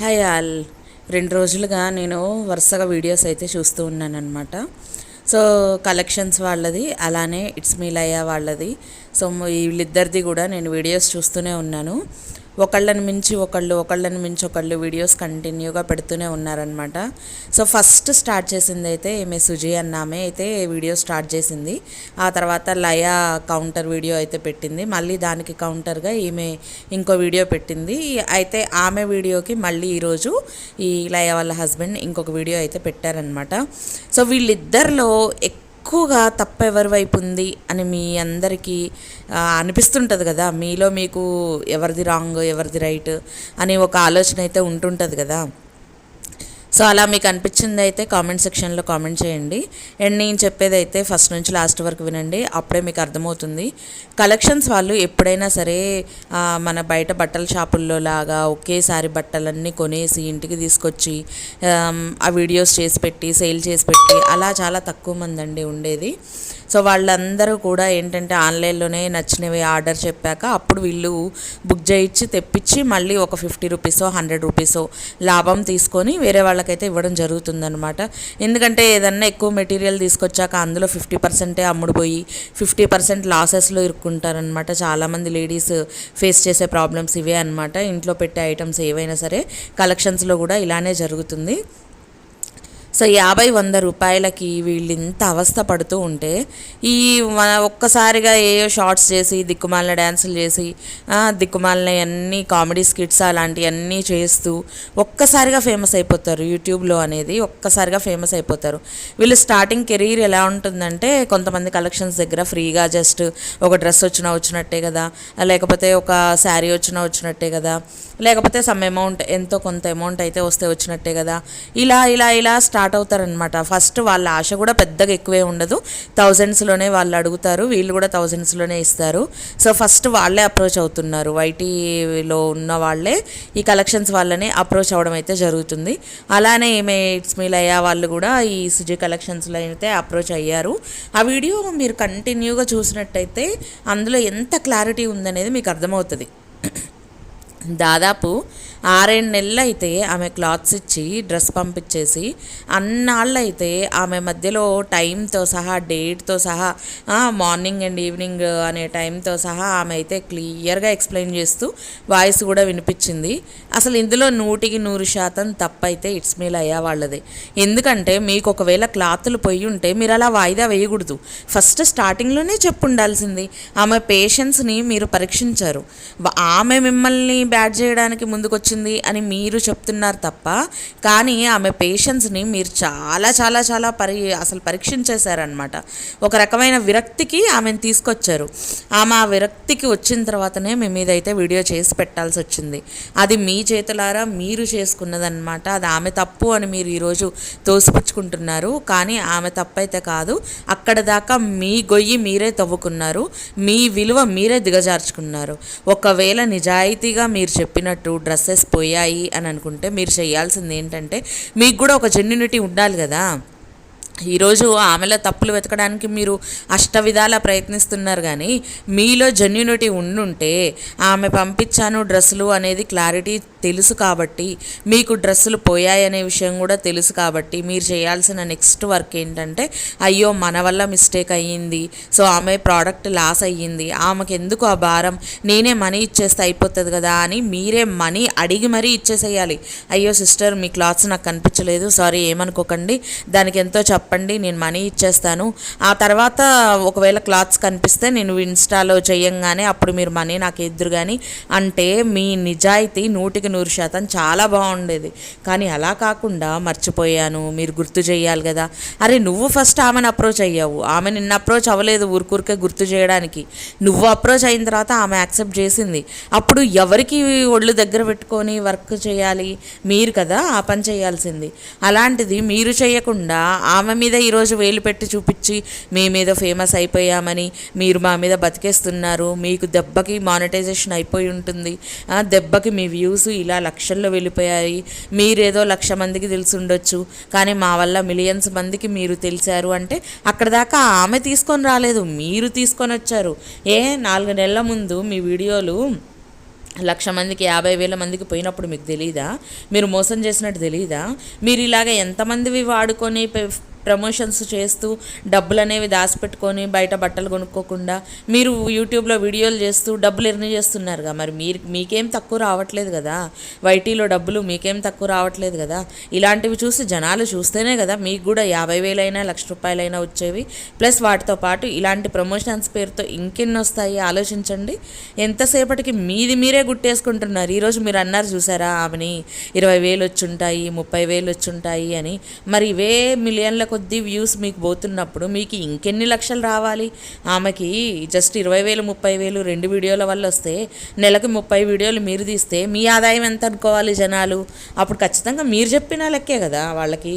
Hi all. రెండు రోజులుగా నేను వరుసగా వీడియోస్ అయితే చూస్తూ ఉన్నాను అనమాట సో కలెక్షన్స్ వాళ్ళది అలానే ఇట్స్ మీలయ్య వాళ్ళది. సో వీళ్ళిద్దరిది కూడా నేను వీడియోస్ చూస్తూనే ఉన్నాను. ఒకళ్ళని మించి ఒకళ్ళు ఒకళ్ళని మించి ఒకళ్ళు వీడియోస్ కంటిన్యూగా పెడుతూనే ఉన్నారనమాట సో ఫస్ట్ స్టార్ట్ చేసింది అయితే ఈమె సుజీ అన్నామే. అయితే వీడియో స్టార్ట్ చేసింది. ఆ తర్వాత లయ కౌంటర్ వీడియో అయితే పెట్టింది. మళ్ళీ దానికి కౌంటర్గా ఈమె ఇంకో వీడియో పెట్టింది. అయితే ఆమె వీడియోకి మళ్ళీ ఈరోజు ఈ లయ వాళ్ళ హస్బెండ్ ఇంకొక వీడియో అయితే పెట్టారనమాట సో వీళ్ళిద్దరిలో ఎక్కువ ఎక్కువగా తప్పు ఎవరి వైపు ఉంది అని మీ అందరికీ అనిపిస్తుంటుంది కదా? మీలో మీకు ఎవరిది రాంగ్ ఎవరిది రైట్ అని ఒక ఆలోచన అయితే ఉంటుంటుంది కదా? సో అలా మీకు అనిపించింది అయితే కామెంట్ సెక్షన్లో కామెంట్ చేయండి. అండ్ నేను చెప్పేది అయితే ఫస్ట్ నుంచి లాస్ట్ వరకు వినండి. అప్పుడే మీకు అర్థమవుతుంది. కలెక్షన్స్ వాళ్ళు ఎప్పుడైనా సరే మన బయట బట్టల షాపుల్లో లాగా ఒకేసారి బట్టలన్నీ కొనేసి ఇంటికి తీసుకొచ్చి ఆ వీడియోస్ చేసి పెట్టి సేల్ చేసి పెట్టి అలా చాలా తక్కువ మంది అండి ఉండేది. సో వాళ్ళందరూ కూడా ఏంటంటే ఆన్లైన్లోనే నచ్చినవి ఆర్డర్ చెప్పాక అప్పుడు వీళ్ళు బుక్ చేయించి తెప్పించి మళ్ళీ ఒక ఫిఫ్టీ రూపీసో హండ్రెడ్ రూపీసో లాభం తీసుకొని వేరే వాళ్ళకైతే ఇవ్వడం జరుగుతుందనమాట ఎందుకంటే ఏదన్నా ఎక్కువ మెటీరియల్ తీసుకొచ్చాక అందులో ఫిఫ్టీ పర్సెంటే అమ్ముడుపోయి ఫిఫ్టీ పర్సెంట్ లాసెస్లో ఇరుక్కుంటారనమాట చాలామంది లేడీస్ ఫేస్ చేసే ప్రాబ్లమ్స్ ఇవే అనమాట ఇంట్లో పెట్టే ఐటమ్స్ ఏవైనా సరే కలెక్షన్స్లో కూడా ఇలానే జరుగుతుంది. సో యాభై వంద రూపాయలకి వీళ్ళు ఇంత అవస్థ పడుతూ ఉంటే ఈ ఒక్కసారిగా ఏయో షార్ట్స్ చేసి దిక్కుమాలిన డ్యాన్సులు చేసి దిక్కుమాలిన అన్ని కామెడీ స్కిట్స్ అలాంటివన్నీ చేస్తూ ఒక్కసారిగా ఫేమస్ అయిపోతారు యూట్యూబ్లో అనేది ఒక్కసారిగా ఫేమస్ అయిపోతారు. వీళ్ళు స్టార్టింగ్ కెరీర్ ఎలా ఉంటుందంటే కొంతమంది కలెక్షన్స్ దగ్గర ఫ్రీగా జస్ట్ ఒక డ్రెస్ వచ్చినా వచ్చినట్టే కదా లేకపోతే ఒక శారీ వచ్చినా వచ్చినట్టే కదా లేకపోతే సమ్ అమౌంట్ ఎంతో కొంత అమౌంట్ అయితే వస్తే వచ్చినట్టే కదా ఇలా ఇలా ఇలా స్టార్ట్ అవుతారనమాట ఫస్ట్ వాళ్ళ ఆశ కూడా పెద్దగా ఎక్కువే ఉండదు. థౌజండ్స్లోనే వాళ్ళు అడుగుతారు. వీళ్ళు కూడా థౌజండ్స్లోనే ఇస్తారు. సో ఫస్ట్ వాళ్ళే అప్రోచ్ అవుతున్నారు. వైటీలో ఉన్న వాళ్ళే ఈ కలెక్షన్స్ వాళ్ళనే అప్రోచ్ అవ్వడం అయితే జరుగుతుంది. అలానే ఏమే ఇట్స్ మీల్ అయ్యా వాళ్ళు కూడా ఈ సుజీ కలెక్షన్స్లో అయితే అప్రోచ్ అయ్యారు. ఆ వీడియో మీరు కంటిన్యూగా చూసినట్టయితే అందులో ఎంత క్లారిటీ ఉందనేది మీకు అర్థమవుతుంది. దాదాపు ఆరేడు నెలలు అయితే ఆమె క్లాత్స్ ఇచ్చి డ్రెస్ పంపించేసి అన్నాళ్ళు అయితే ఆమె మధ్యలో టైంతో సహా డేట్తో సహా మార్నింగ్ అండ్ ఈవినింగ్ అనే టైంతో సహా ఆమె అయితే క్లియర్గా ఎక్స్ప్లెయిన్ చేస్తూ వాయిస్ కూడా వినిపించింది. అసలు ఇందులో నూటికి నూరు శాతం తప్పైతే ఇట్స్ మీల్ అయ్యా వాళ్ళది. ఎందుకంటే మీకు ఒకవేళ క్లాతులు పోయి ఉంటే మీరు అలా వాయిదా వేయకూడదు. ఫస్ట్ స్టార్టింగ్లోనే చెప్పు ఉండాల్సింది ఆమె పేషెన్స్ని మీరు పరీక్షించారు. ఆమె మిమ్మల్ని బ్యాడ్ చేయడానికి వచ్చింది అని మీరు చెప్తున్నారు తప్ప కానీ ఆమె పేషెన్స్ని మీరు చాలా చాలా చాలా పరి అసలు పరీక్షించేశారనమాట ఒక రకమైన విరక్తికి ఆమెను తీసుకొచ్చారు. ఆమె ఆ విరక్తికి వచ్చిన తర్వాతనే మీ మీద అయితే వీడియో చేసి పెట్టాల్సి వచ్చింది. అది మీ చేతులారా మీరు చేసుకున్నదనమాట అది ఆమె తప్పు అని మీరు ఈరోజు తోసిపుచ్చుకుంటున్నారు. కానీ ఆమె తప్పైతే కాదు. అక్కడ దాకా మీ గొయ్యి మీరే తవ్వుకున్నారు. మీ విలువ మీరే దిగజార్చుకున్నారు. ఒకవేళ నిజాయితీగా మీరు చెప్పినట్టు డ్రెస్సెస్ పోయాయి అని అనుకుంటే మీరు చేయాల్సింది ఏంటంటే మీకు కూడా ఒక జెన్యునిటీ ఉండాలి కదా. ఈరోజు ఆమెలో తప్పులు వెతకడానికి మీరు అష్ట విధాలా ప్రయత్నిస్తున్నారు కానీ మీలో జెన్యునిటీ ఉండుంటే ఆమె పంపించాను డ్రెస్సులు అనేది క్లారిటీ తెలుసు కాబట్టి మీకు డ్రెస్సులు పోయాయనే విషయం కూడా తెలుసు కాబట్టి మీరు చేయాల్సిన నెక్స్ట్ వర్క్ ఏంటంటే అయ్యో మన వల్ల మిస్టేక్ అయ్యింది సో ఆమె ప్రోడక్ట్ లాస్ అయ్యింది ఆమెకు ఎందుకు ఆ భారం? నేనే మనీ ఇచ్చేస్తే అయిపోతుంది కదా అని మీరే మనీ అడిగి మరీ ఇచ్చేసేయాలి. అయ్యో సిస్టర్ మీ క్లాత్స్ నాకు కనిపించలేదు సారీ ఏమనుకోకండి దానికి ఎంతో చెప్పండి నేను మనీ ఇచ్చేస్తాను. ఆ తర్వాత ఒకవేళ క్లాత్స్ కనిపిస్తే నేను ఇన్స్టాలో చేయంగానే అప్పుడు మీరు మనీ నాకు ఎదురు కానీ అంటే మీ నిజాయితీ నూటికి నూరు శాతం చాలా బాగుండేది. కానీ అలా కాకుండా మర్చిపోయాను మీరు గుర్తు చేయాలి కదా. అరే నువ్వు ఫస్ట్ ఆమెను అప్రోచ్ అయ్యావు. ఆమె నిన్న అప్రోచ్ అవ్వలేదు ఊరికూరికే గుర్తు చేయడానికి. నువ్వు అప్రోచ్ అయిన తర్వాత ఆమె యాక్సెప్ట్ చేసింది. అప్పుడు ఎవరికి ఒళ్ళు దగ్గర పెట్టుకొని వర్క్ చేయాలి? మీరు కదా ఆ పని చేయాల్సింది. అలాంటిది మీరు చేయకుండా ఆమె మీద ఈరోజు వేలు పెట్టి చూపించి మీ మీద ఫేమస్ అయిపోయామని మీరు మా మీద బతికేస్తున్నారు. మీకు దెబ్బకి మానిటైజేషన్ అయిపోయి ఉంటుంది. దెబ్బకి మీ వ్యూస్ ఇలా లక్షల్లో వెళ్ళిపోయాయి. మీరేదో లక్ష మందికి తెలిసి ఉండొచ్చు. కానీ మా వల్ల మిలియన్స్ మందికి మీరు తెలిసారు అంటే అక్కడ దాకా ఆమె తీసుకొని రాలేదు మీరు తీసుకొని వచ్చారు. ఏ నాలుగు నెలల ముందు మీ వీడియోలు లక్ష మందికి యాభై వేల మందికి పోయినప్పుడు మీకు తెలియదా మీరు మోసం చేసినట్టు తెలియదా మీరు ఇలాగ ఎంతమందివి వాడుకొని ప్రమోషన్స్ చేస్తూ డబ్బులు అనేవి దాచిపెట్టుకొని బయట బట్టలు కొనుక్కోకుండా మీరు యూట్యూబ్లో వీడియోలు చేస్తూ డబ్బులు ఎర్న్ చేస్తున్నారుగా. మరి మీరు మీకేం తక్కువ రావట్లేదు కదా. వైటీలో డబ్బులు మీకేం తక్కువ రావట్లేదు కదా. ఇలాంటివి చూసి జనాలు చూస్తేనే కదా మీకు కూడా యాభై వేలైనా లక్ష రూపాయలైనా వచ్చేవి. ప్లస్ వాటితో పాటు ఇలాంటి ప్రమోషన్స్ పేరుతో ఇంకెన్ని వస్తాయి ఆలోచించండి. ఎంతసేపటికి మీది మీరే గుట్టేసుకుంటున్నారు. ఈరోజు మీరు అన్నారు చూసారా ఆమెని ఇరవై వేలు వచ్చుంటాయి ముప్పై వేలు వచ్చుంటాయి అని. మరి ఇవే మిలియన్ల కొద్దీ వ్యూస్ మీకు పోతున్నప్పుడు మీకు ఇంకెన్ని లక్షలు రావాలి? ఆమెకి జస్ట్ ఇరవై వేలు ముప్పై వేలు రెండు వీడియోల వల్ల వస్తే నెలకు ముప్పై వీడియోలు మీరు తీస్తే మీ ఆదాయం ఎంత అనుకోవాలి జనాలు? అప్పుడు ఖచ్చితంగా మీరు చెప్పిన లెక్కే కదా వాళ్ళకి.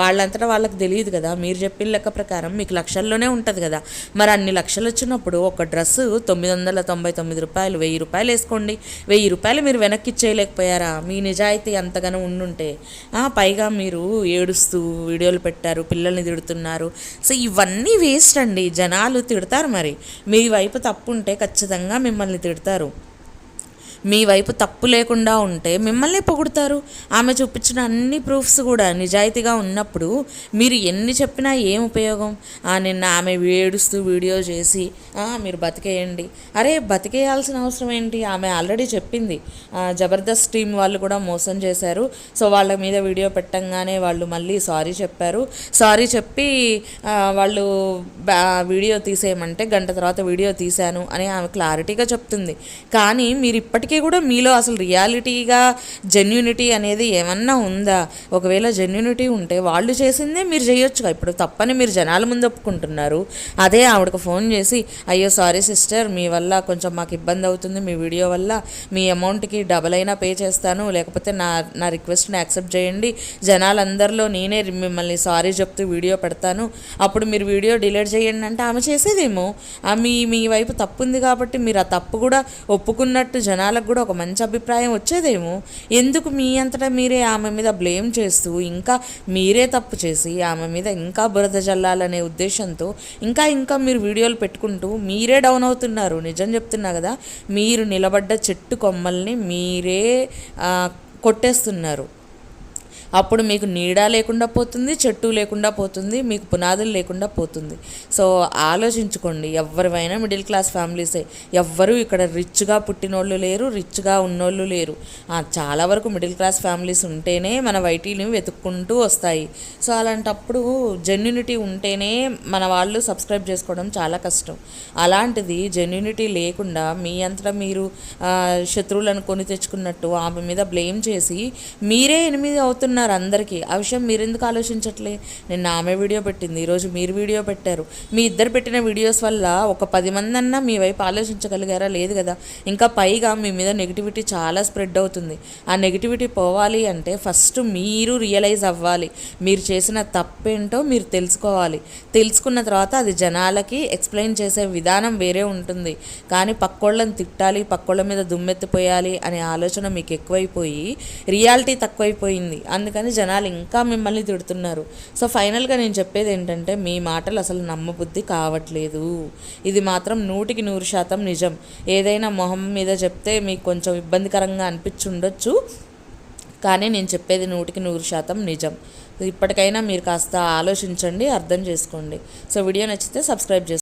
వాళ్ళంతటా వాళ్ళకి తెలియదు కదా. మీరు చెప్పిన లెక్క ప్రకారం మీకు లక్షల్లోనే ఉంటుంది కదా. మరి అన్ని లక్షలు వచ్చినప్పుడు ఒక డ్రెస్సు తొమ్మిది వందల తొంభై తొమ్మిది రూపాయలు వెయ్యి రూపాయలు వేసుకోండి. వెయ్యి రూపాయలు మీరు వెనక్కి ఇచ్చేయలేకపోయారా? మీ నిజాయితీ అంతగానో ఉండుంటే. పైగా మీరు ఏడుస్తూ వీడియోలు పెట్టారు పిల్లల్ని తిడుతున్నారు. సో ఇవన్నీ వేస్ట్ అండి. జనాలు తిడతారు మరి. మీ వైపు తప్పు ఉంటే ఖచ్చితంగా మిమ్మల్ని తిడతారు. మీ వైపు తప్పు లేకుండా ఉంటే మిమ్మల్ని పొగుడతారు. ఆమె చూపించిన అన్ని ప్రూఫ్స్ కూడా నిజాయితీగా ఉన్నప్పుడు మీరు ఎన్ని చెప్పినా ఏం ఉపయోగం? ఆ, నిన్న ఆమె ఏడుస్తూ వీడియో చేసి మీరు బతికేయండి. అరే బతికేయాల్సిన అవసరం ఏంటి? ఆమె ఆల్రెడీ చెప్పింది. జబర్దస్త్ టీం వాళ్ళు కూడా మోసం చేశారు. సో వాళ్ళ మీద వీడియో పెట్టంగానే వాళ్ళు మళ్ళీ సారీ చెప్పారు. సారీ చెప్పి వాళ్ళు వీడియో తీసేయమంటే గంట తర్వాత వీడియో తీశాను అని ఆమె క్లారిటీగా చెప్తుంది. కానీ మీరు ఇప్పటికీ కూడా మీలో అసలు రియాలిటీగా జెన్యూనిటీ అనేది ఏమన్నా ఉందా? ఒకవేళ జెన్యూనిటీ ఉంటే వాళ్ళు చేసిందే మీరు చేయొచ్చుగా ఇప్పుడు తప్పని మీరు జనాల ముందు ఒప్పుకుంటున్నారు. అదే ఆవిడకు ఫోన్ చేసి అయ్యో సారీ సిస్టర్ మీ వల్ల కొంచెం మాకు ఇబ్బంది అవుతుంది. మీ వీడియో వల్ల మీ అమౌంట్కి డబల్ అయినా పే చేస్తాను. లేకపోతే నా నా రిక్వెస్ట్ని యాక్సెప్ట్ చేయండి. జనాలందరిలో నేనే మిమ్మల్ని సారీ చెప్తూ వీడియో పెడతాను. అప్పుడు మీరు వీడియో డిలీట్ చేయండి అంటే ఆమె చేసేదేమో. ఆ మీ మీ వైపు తప్పు ఉంది కాబట్టి మీరు ఆ తప్పు కూడా ఒప్పుకున్నట్టు జనాలకు కూడా ఒక మంచి అభిప్రాయం వచ్చేదేమో. ఎందుకు మీ అంతటా మీరే ఆమె మీద బ్లేమ్ చేస్తూ ఇంకా మీరే తప్పు చేసి ఆమె మీద ఇంకా బురద జల్లాలనే ఉద్దేశంతో ఇంకా ఇంకా మీరు వీడియోలు పెట్టుకుంటూ మీరే డౌన్ అవుతున్నారు. నిజం చెప్తున్నా కదా మీరు నిలబడ్డ చెట్టు కొమ్మల్ని మీరే కొట్టేస్తున్నారు. అప్పుడు మీకు నీడ లేకుండా పోతుంది చెట్టు లేకుండా పోతుంది మీకు పునాదులు లేకుండా పోతుంది. సో ఆలోచించుకోండి. ఎవరివైనా మిడిల్ క్లాస్ ఫ్యామిలీసే. ఎవ్వరూ ఇక్కడ రిచ్గా పుట్టినోళ్ళు లేరు రిచ్గా ఉన్నోళ్ళు లేరు. చాలా వరకు మిడిల్ క్లాస్ ఫ్యామిలీస్ ఉంటేనే మన వైటీని వెతుక్కుంటూ వస్తాయి. సో అలాంటప్పుడు జెన్యునిటీ ఉంటేనే మన వాళ్ళు సబ్స్క్రైబ్ చేసుకోవడం చాలా కష్టం. అలాంటిది జెన్యునిటీ లేకుండా మీ అంతా మీరు శత్రువులను కొని తెచ్చుకున్నట్టు ఆమె మీద బ్లేమ్ చేసి మీరే ఎనిమిది అవుతున్నారు అందరికీ. ఆ విషయం మీరు ఎందుకు ఆలోచించట్లే? నిన్న ఆమె వీడియో పెట్టింది ఈరోజు మీరు వీడియో పెట్టారు. మీ ఇద్దరు పెట్టిన వీడియోస్ వల్ల ఒక పది మంది అన్నా మీ వైపు ఆలోచించగలిగారా? లేదు కదా. ఇంకా పైగా మీ మీద నెగిటివిటీ చాలా స్ప్రెడ్ అవుతుంది. ఆ నెగిటివిటీ పోవాలి అంటే ఫస్ట్ మీరు రియలైజ్ అవ్వాలి. మీరు చేసిన తప్పేంటో మీరు తెలుసుకోవాలి. తెలుసుకున్న తర్వాత అది జనాలకి ఎక్స్ప్లెయిన్ చేసే విధానం వేరే ఉంటుంది. కానీ పక్కోళ్ళని తిట్టాలి పక్కోళ్ళ మీద దుమ్మెత్తిపోయాలి అనే ఆలోచన మీకు ఎక్కువైపోయి రియాలిటీ తక్కువైపోయింది. అందుకని జనాలు ఇంకా మిమ్మల్ని తిడుతున్నారు. సో ఫైనల్గా నేను చెప్పేది ఏంటంటే మీ మాటలు అసలు నమ్మబుద్ధి కావట్లేదు. ఇది మాత్రం నూటికి నూరు శాతం నిజం. ఏదైనా మొహం మీద చెప్తే మీకు కొంచెం ఇబ్బందికరంగా అనిపించుండొచ్చు. కానీ నేను చెప్పేది నూటికి నూరు శాతం నిజం. ఇప్పటికైనా మీరు కాస్త ఆలోచించండి అర్థం చేసుకోండి. సో వీడియో నచ్చితే సబ్స్క్రైబ్ చేసుకోండి.